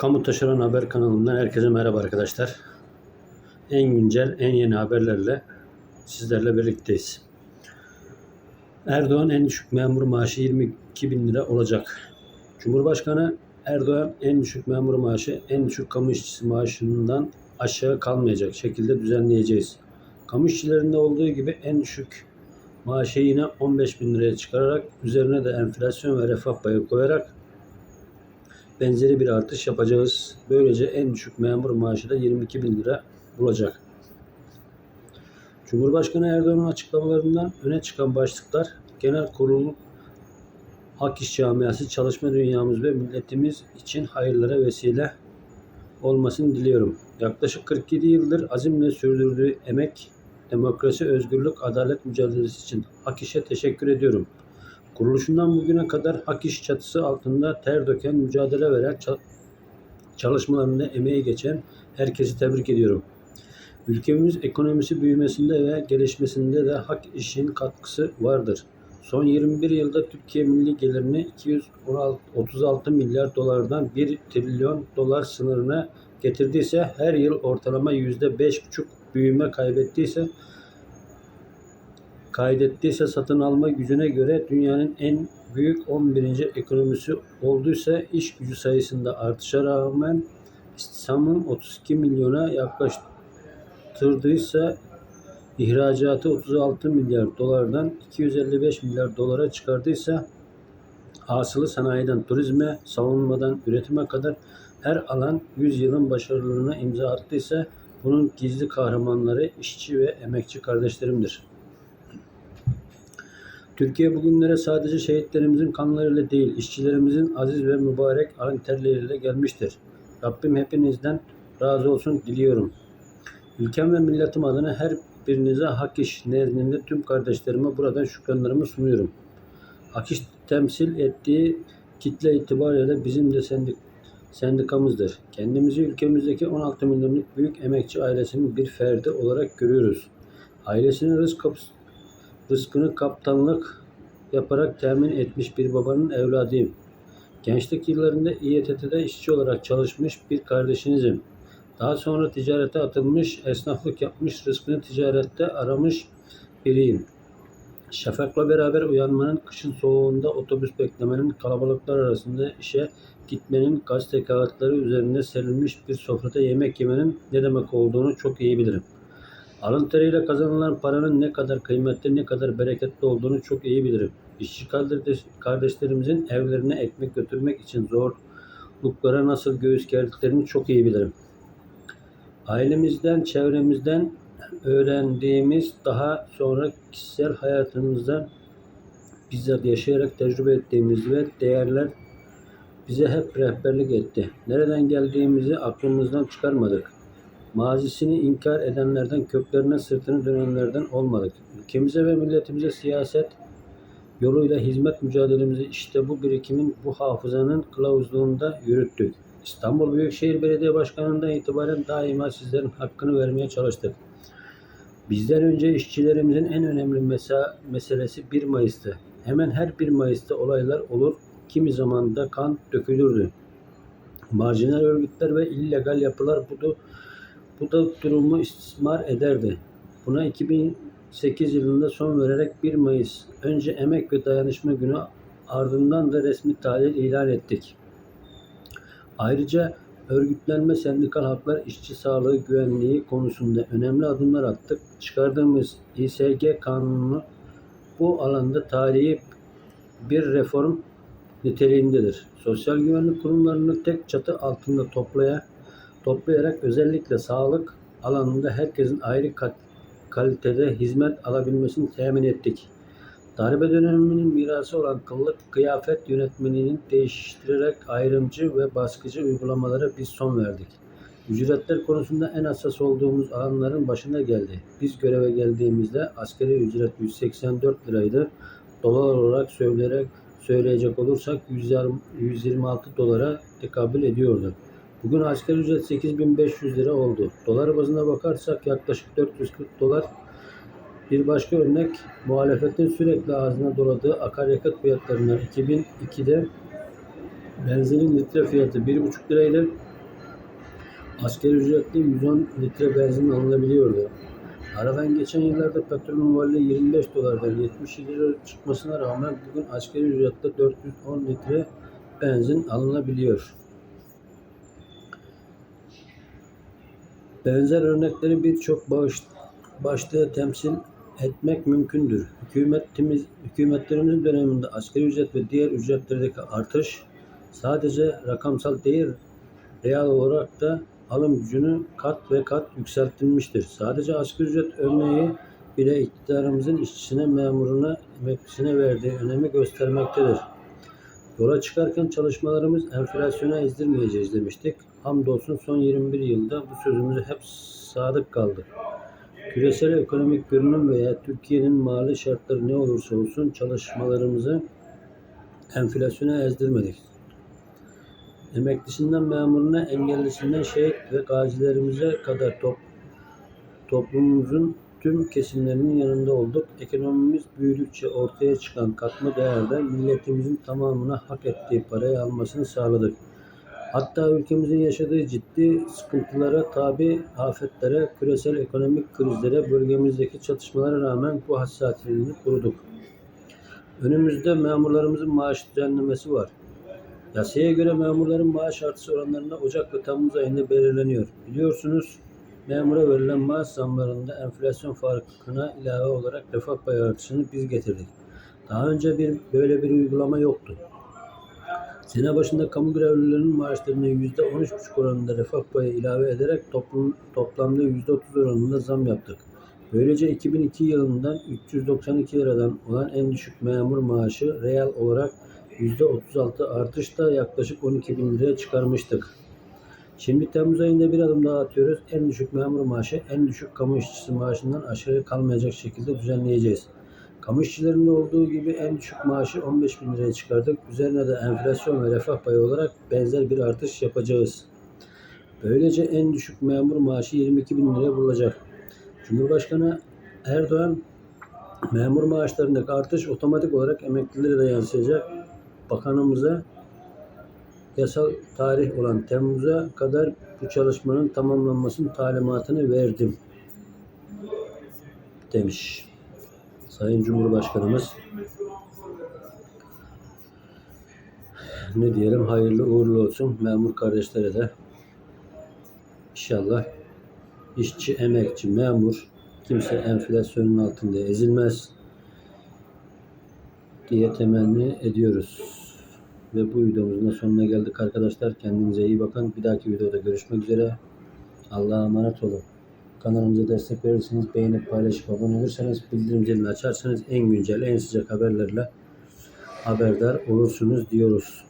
Kamu Taşeron Haber kanalından herkese merhaba arkadaşlar. En güncel, en yeni haberlerle sizlerle birlikteyiz. Erdoğan en düşük memur maaşı 22 bin lira olacak. Cumhurbaşkanı Erdoğan en düşük memur maaşı en düşük kamu işçisi maaşından aşağı kalmayacak şekilde düzenleyeceğiz. Kamu işçilerinde olduğu gibi en düşük maaşı yine 15 bin liraya çıkararak üzerine de enflasyon ve refah payı koyarak benzeri bir artış yapacağız. Böylece en düşük memur maaşı da 22 bin lira bulacak. Cumhurbaşkanı Erdoğan'ın açıklamalarından öne çıkan başlıklar genel kurul hak iş camiası çalışma dünyamız ve milletimiz için hayırlara vesile olmasını diliyorum. Yaklaşık 47 yıldır azimle sürdürdüğü emek, demokrasi, özgürlük, adalet mücadelesi için hak işe teşekkür ediyorum. Kuruluşundan bugüne kadar hak iş çatısı altında ter döken, mücadele veren, çalışmalarında emeği geçen herkesi tebrik ediyorum. Ülkemiz ekonomisi büyümesinde ve gelişmesinde de hak işin katkısı vardır. Son 21 yılda Türkiye milli gelirini 236 milyar dolardan 1 trilyon dolar sınırına getirdiyse her yıl ortalama %5,5 büyüme kaybettiyse kaydettiyse satın alma gücüne göre dünyanın en büyük 11. ekonomisi olduysa iş gücü sayısında artışa rağmen istihdamın 32 milyona yaklaştırdıysa ihracatı 36 milyar dolardan 255 milyar dolara çıkardıysa hasılı sanayiden turizme, savunmadan üretime kadar her alan 100 yılın başarılarına imza attıysa bunun gizli kahramanları işçi ve emekçi kardeşlerimdir. Türkiye bugünlere sadece şehitlerimizin kanlarıyla değil, işçilerimizin aziz ve mübarek alın terleriyle gelmiştir. Rabbim hepinizden razı olsun diliyorum. Ülkem ve milletim adına her birinize hak iş nezdinde tüm kardeşlerime buradan şükranlarımı sunuyorum. Hak iş temsil ettiği kitle itibariyle bizim de sendik, sendikamızdır. Kendimizi ülkemizdeki 16 milyonluk büyük emekçi ailesinin bir ferdi olarak görüyoruz. Ailesinin rızk kapısı rızkını kaptanlık yaparak temin etmiş bir babanın evladıyım. Gençlik yıllarında İETT'de işçi olarak çalışmış bir kardeşinizim. Daha sonra ticarete atılmış, esnaflık yapmış, rızkını ticarette aramış biriyim. Şafak'la beraber uyanmanın, kışın soğuğunda otobüs beklemenin, kalabalıklar arasında işe gitmenin, gazete kağıtları üzerinde serilmiş bir sofrada yemek yemenin ne demek olduğunu çok iyi bilirim. Alın teriyle kazanılan paranın ne kadar kıymetli, ne kadar bereketli olduğunu çok iyi bilirim. İşçi kardeşlerimizin evlerine ekmek götürmek için zorluklara nasıl göğüs gerdiklerini çok iyi bilirim. Ailemizden, çevremizden öğrendiğimiz daha sonra kişisel hayatımızda bizzat yaşayarak tecrübe ettiğimiz ve değerler bize hep rehberlik etti. Nereden geldiğimizi aklımızdan çıkarmadık. Mazisini inkar edenlerden, köklerine sırtını dönenlerden olmadık. Ülkemize ve milletimize siyaset yoluyla hizmet mücadelemizi işte bu birikimin, bu hafızanın kılavuzluğunda yürüttük. İstanbul Büyükşehir Belediye Başkanı'ndan itibaren daima sizlerin hakkını vermeye çalıştık. Bizden önce işçilerimizin en önemli mesa meselesi 1 Mayıs'tı. Hemen her 1 Mayıs'ta olaylar olur, kimi zaman da kan dökülürdü. Marjinal örgütler ve illegal yapılar bu, bu da durumu istismar ederdi. Buna 2008 yılında son vererek 1 Mayıs önce Emek ve Dayanışma Günü ardından da resmi tatil ilan ettik. Ayrıca örgütlenme, sendikal haklar, işçi sağlığı, güvenliği konusunda önemli adımlar attık. Çıkardığımız İSG kanunu bu alanda tarihi bir reform niteliğindedir. Sosyal güvenlik kurumlarını tek çatı altında toplaya, toplayarak özellikle sağlık alanında herkesin ayrı kat, kalitede hizmet alabilmesini temin ettik. Darbe döneminin mirası olan kıllık kıyafet yönetmeninin değiştirerek ayrımcı ve baskıcı uygulamalara biz son verdik. Ücretler konusunda en hassas olduğumuz alanların başına geldi. Biz göreve geldiğimizde askeri ücret 184 liraydı. Dolar olarak söyleyerek söyleyecek olursak 126 dolara tekabül ediyordu. Bugün asgari ücret 8500 lira oldu. Dolar bazına bakarsak yaklaşık 440 dolar bir başka örnek muhalefetin sürekli ağzına doladığı akaryakıt fiyatlarından 2002'de benzinin litre fiyatı 1,5 liraydı. Asgari ücretle 110 litre benzin alınabiliyordu. Aradan geçen yıllarda petrolün varlığı 25 dolardan 70 lira çıkmasına rağmen bugün asgari ücretle 410 litre benzin alınabiliyor. Benzer örnekleri birçok bağış, başlığı temsil etmek mümkündür. Hükümetimiz, hükümetlerimizin döneminde asgari ücret ve diğer ücretlerdeki artış sadece rakamsal değil, reel olarak da alım gücünü kat ve kat yükseltilmiştir. Sadece asgari ücret örneği bile iktidarımızın işçisine, memuruna, emeklisine verdiği önemi göstermektedir. Yola çıkarken çalışmalarımız enflasyona ezdirmeyeceğiz demiştik. Hamdolsun son 21 yılda bu sözümüze hep sadık kaldık. Küresel ekonomik görünüm veya Türkiye'nin mali şartları ne olursa olsun çalışmalarımızı enflasyona ezdirmedik. Emeklisinden memuruna, engellisinden şehit ve gazilerimize kadar top, toplumumuzun tüm kesimlerinin yanında olduk. Ekonomimiz büyüdükçe ortaya çıkan katma değerde milletimizin tamamına hak ettiği parayı almasını sağladık. Hatta ülkemizin yaşadığı ciddi sıkıntılara, tabi afetlere, küresel ekonomik krizlere, bölgemizdeki çatışmalara rağmen bu hassasiyetini koruduk. Önümüzde memurlarımızın maaş düzenlemesi var. Yasaya göre memurların maaş artışı oranlarında Ocak ve Temmuz ayında belirleniyor. Biliyorsunuz memura verilen maaş zamlarında enflasyon farkına ilave olarak refah payı artışını biz getirdik. Daha önce bir böyle bir uygulama yoktu. Sene başında kamu görevlilerinin maaşlarına yüzde 13,5 oranında refah payı ilave ederek toplum, toplamda yüzde 30 oranında zam yaptık. Böylece 2002 yılından 392 liradan olan en düşük memur maaşı reel olarak %36 artışla yaklaşık 12 bin liraya çıkarmıştık. Şimdi Temmuz ayında bir adım daha atıyoruz. En düşük memur maaşı, en düşük kamu işçisi maaşından aşağı kalmayacak şekilde düzenleyeceğiz. Kamu işçilerinde olduğu gibi en düşük maaşı 15 bin liraya çıkardık. Üzerine de enflasyon ve refah payı olarak benzer bir artış yapacağız. Böylece en düşük memur maaşı 22 bin liraya bulacak. Cumhurbaşkanı Erdoğan memur maaşlarındaki artış otomatik olarak emeklilere de yansıyacak. Bakanımıza yasal tarih olan Temmuz'a kadar bu çalışmanın tamamlanmasının talimatını verdim demiş. Sayın Cumhurbaşkanımız ne diyelim hayırlı uğurlu olsun memur kardeşlere de inşallah işçi, emekçi, memur kimse enflasyonun altında ezilmez diye temenni ediyoruz. Ve bu videomuzun da sonuna geldik arkadaşlar. Kendinize iyi bakın. Bir dahaki videoda görüşmek üzere. Allah'a emanet olun. Kanalımıza destek verirseniz, beğenip paylaşıp abone olursanız, bildirim zilini açarsanız en güncel, en sıcak haberlerle haberdar olursunuz diyoruz.